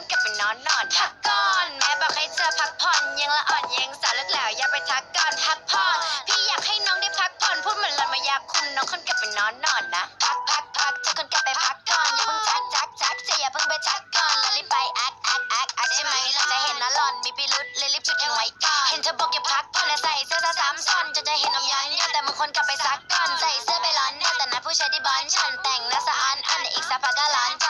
นกลับไปนอนนอนพักก่อนแม่บอกให้เธอพักผ่อนยังละอ่อนยังสาวเลิกแล้วอย่าไปทักก่อนพักผ่อนพี่อยากให้น้องได้พักผ่อนพูดเหมือนลมายาคุมน้องคนกลับไปนอนนอนนะพักพักพักเธอคนกลับไปพักก่อนอย่าเพิ่งทักทักทักเธออย่าเพิ่งไปทักก่อนแล้วรีบไปแอคแอคแอคแอคใช่ไหมเราจะเห็นนะหล่อนมีพิรุษเลยรีบจุดทิ้งไว้ก่อนเห็นเธอบอกอย่าพักผ่อนและใส่เสื้อซ้ำซ้อนจนจะเห็นน้ำยาเนี่ยแต่บางคนกลับไปซักก่อนใส่เสื้อไปร้อนเนี่ยแต่นัดผู้ชายที่บ้านฉันแต่งหน้าสะอาดอันอีกสักพักก็ร้านจ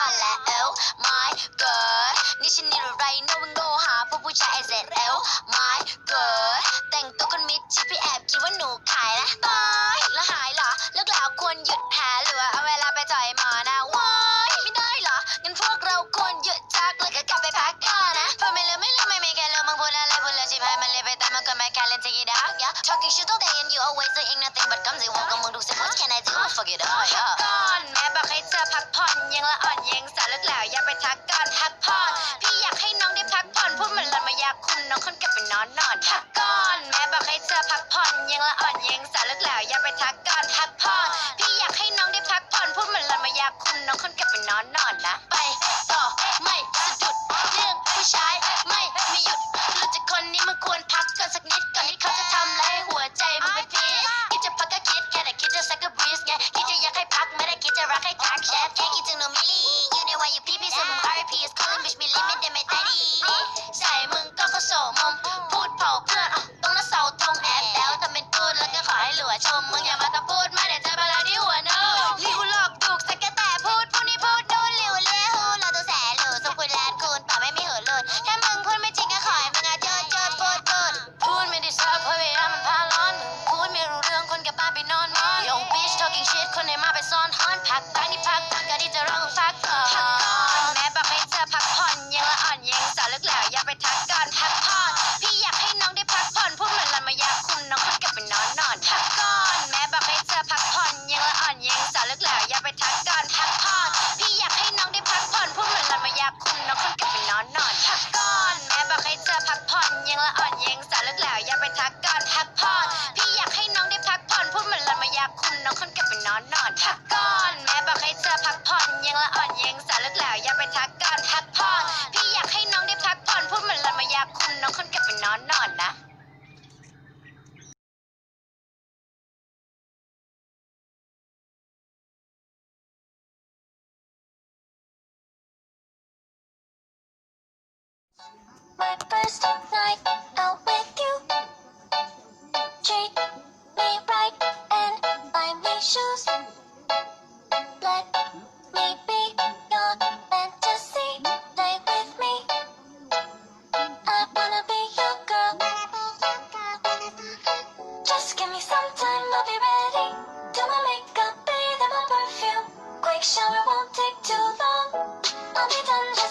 อน อบคิดว่ายนะตายแล้วหายเหรอเลิกแล้วควรหยุดหาหรือว่าเอาเวลาไปจ่อยหมอนะว้ายไม่ได้เหรองั้นพวกเราควรหยุดจักแล้วก็กลับไปพักก่อนนะเพราะไม่ลืมไม่ลืมไม่ไม่แค่ลืมมึงพูดอะไรพูดแล้วชิบหายมันเลยไปแต่มันก็ไม่แค่เล่น take it out yeah talking shit all day and you always doing nothing but comes in ก็มึงดูสิ what can I do fuck it up ก่อนแม่บอกให้เธอพักผ่อนยังละอ่อนยังสา กให้เธอพักผ่อนยังละอ่อนยังสาวเลิกแล้วอย่าไปทักก่อนพักผ่อนพี่อยากให้น้องได้พักผ่อนพูดเหมือนลมายาคุณน้องคนกลับไปนอนนอนนะ ซ่ phenomena My first night out with you. Jake sometime I'll be ready. Do my makeup, bathe in my perfume. Quick shower won't take too long. I'll be done just